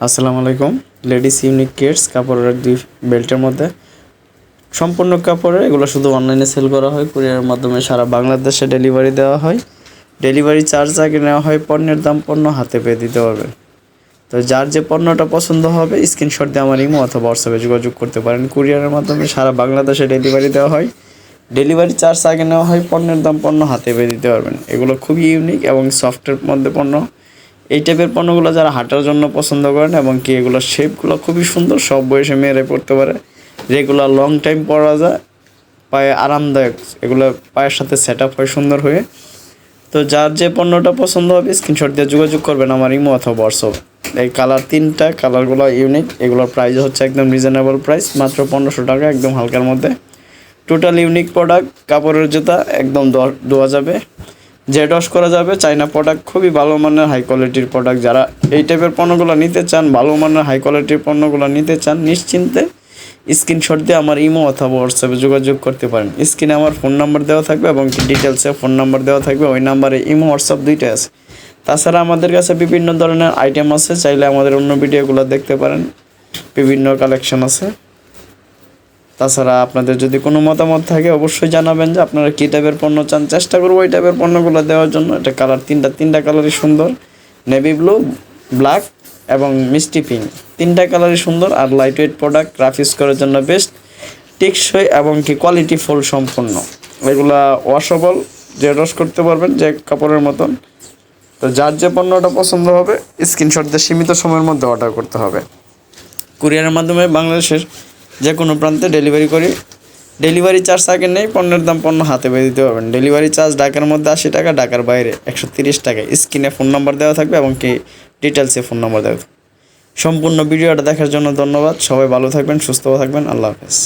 আসসালামু আলাইকুম। Ladies unique kids কাপড়ের দুই বেল্টের মধ্যে। সম্পূর্ণ কাপড়ের এগুলো শুধু অনলাইনে সেল করা হয় কুরিয়ারের মাধ্যমে সারা বাংলাদেশে ডেলিভারি দেওয়া হয়। ডেলিভারি চার্জ আগে নেওয়া হয়, পণ্যের দাম পণ্য হাতে পেয়ে দিতে পারবেন তো যার যে পণ্যটা পছন্দ হবে স্ক্রিনশট দিয়ে আমার ইমো অথবা হোয়াটসঅ্যাপে যোগাযোগ করতে পারেন। কুরিয়ারের মাধ্যমে সারা বাংলাদেশে ডেলিভারি দেওয়া হয়। ডেলিভারি চার্জ আগে নেওয়া হয়, পণ্যের দাম পণ্য হাতে পেয়ে দিতে পারবেন। এগুলো খুবই ইউনিক এবং সফটের মধ্যে পণ্য। এই টাইপের পণ্যগুলো যারা হাঁটার জন্য পছন্দ করেন এবং কি এগুলোর শেপগুলো খুবই সুন্দর, সব বয়সে মেয়েরাই পড়তে পারে। রেগুলার লং টাইম পরা যায়, পায়ে আরামদায়ক, এগুলো পায়ের সাথে সেট আপ হয় সুন্দর হয়ে। তো যার যে পণ্যটা পছন্দ হবে স্ক্রিনশট দিয়ে যোগাযোগ করবেন আমার ইমো অথবা হোয়াটসঅ্যাপ এই কালার তিনটা কালারগুলো ইউনিক এগুলোর প্রাইস হচ্ছে একদম রিজনেবল প্রাইস মাত্র পনেরোশো টাকা, একদম হালকার মধ্যে। টোটাল ইউনিক প্রোডাক্ট কাপড়ের জুতা, একদম দেওয়া যাবে। জেড ওয়াশ করা যাবে। চাইনা প্রোডাক্ট খুবই ভালো মানের হাই কোয়ালিটির প্রোডাক্ট যারা এই টাইপের পণ্যগুলো নিতে চান, ভালো মানের হাই কোয়ালিটির পণ্যগুলো নিতে চান, নিশ্চিন্তে স্ক্রিনশট দিয়ে আমার ইমো অথবা হোয়াটসঅ্যাপে যোগাযোগ করতে পারেন। স্ক্রিনে আমার ফোন নাম্বার দেওয়া থাকবে এবং ডিটেলসে ফোন নাম্বার দেওয়া থাকবে। ওই নাম্বারে ইমো হোয়াটসঅ্যাপ দুইটাই আছে। তাছাড়া আমাদের কাছে বিভিন্ন ধরনের আইটেম আছে। চাইলে আমাদের অন্য ভিডিওগুলো দেখতে পারেন। বিভিন্ন কালেকশন আছে। তাছাড়া আপনাদের যদি কোনো মতামত থাকে, অবশ্যই জানাবেন যে আপনারা কী টাইপের পণ্য চান। চেষ্টা করব ওই টাইপের পণ্যগুলো দেওয়ার জন্য। এটা কালার তিনটা তিনটা কালারই সুন্দর। নেভি ব্লু ব্ল্যাক এবং মিষ্টি পিঙ্ক তিনটা কালারই সুন্দর আর লাইট ওয়েট প্রোডাক্ট গ্রাফিক্স করার জন্য বেস্ট টেকসই এবং কি কোয়ালিটি ফুল সম্পূর্ণ। এগুলা ওয়াশেবল যে রস করতে পারবেন যে কাপড়ের মতন। তো যার যে পণ্যটা পছন্দ হবে স্ক্রিনশট দিয়ে সীমিত সময়ের মধ্যে অর্ডার করতে হবে। কুরিয়ারের মাধ্যমে বাংলাদেশের যে কোনো প্রান্তে ডেলিভারি করি। ডেলিভারি চার্জ আগে নেই, পণ্যের দাম পণ্য হাতে পেয়ে দিতে পারবেন। ডেলিভারি চার্জ ডাকার মধ্যে আশি টাকা ডাকার বাইরে একশো তিরিশ টাকা। স্ক্রিনে ফোন নাম্বার দেওয়া থাকবে এবং কি ডিটেলসে ফোন নাম্বার দেওয়া থাকবে। সম্পূর্ণ ভিডিওটা দেখার জন্য ধন্যবাদ। সবাই ভালো থাকবেন, সুস্থ থাকবেন। আল্লাহ হাফেজ।